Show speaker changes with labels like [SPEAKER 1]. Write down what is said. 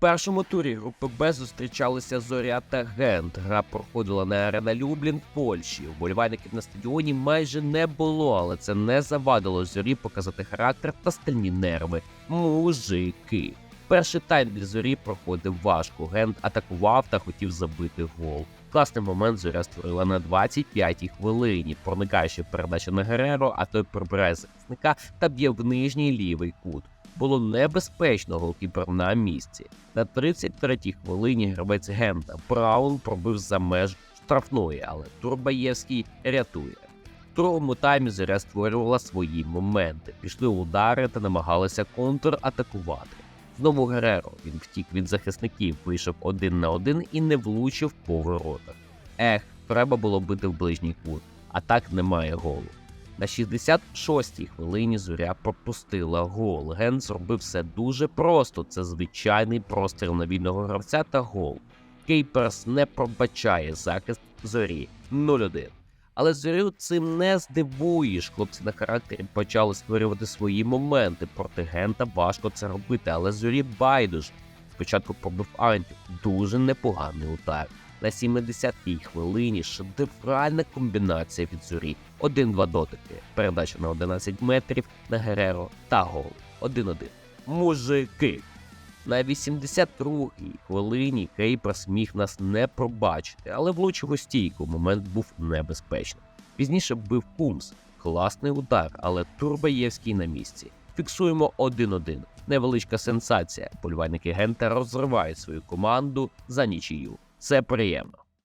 [SPEAKER 1] першому турі групи Б зустрічалися Зоря та Гент. Гра проходила на арена Люблін в Польщі. Вболівальників на стадіоні майже не було, але це не завадило зорі показати характер та стальні нерви. Мужики. Перший тайм для зорі проходив важко. Гент атакував та хотів забити гол. Класний момент зоря створила на 25-й хвилині, проникаючи передача на Гереро, а той прибирає захисника та б'є в нижній лівий кут. Було небезпечно голкіпер на місці. На 33-й хвилині гравець Гента Браун пробив за меж штрафної, але Турбаєвський рятує. В другому таймі зоря створювала свої моменти, пішли удари та намагалися контратакувати. Знову Гереро. Він втік від захисників, вийшов один на один і не влучив по воротах. Ех, треба було бити в ближній кут, а так немає голу. На 66-й хвилині зоря пропустила гол. Ген зробив все дуже просто. Це звичайний простріл на вільного гравця та гол. Кейперс не пробачає захист зорі 0-1. Але зорю цим не здивуєш. Хлопці на характері почали створювати свої моменти. Проти Гента важко це робити, але зорі байдуже. Спочатку пробив Антів. Дуже непоганий удар. На 70-й хвилині шедевральна комбінація від зорі. 1-2 дотики. Передача на 11 метрів на Гереро та гол. 1-1. Мужики. На 82-й хвилині Кейперс міг нас не пробачити, але влучив у стійку. Момент був небезпечним. Пізніше бив Кумс. Класний удар, але Турбаєвський на місці. Фіксуємо 1-1. Невеличка сенсація. Полювальники Гента розривають свою команду за нічию. Це приємно.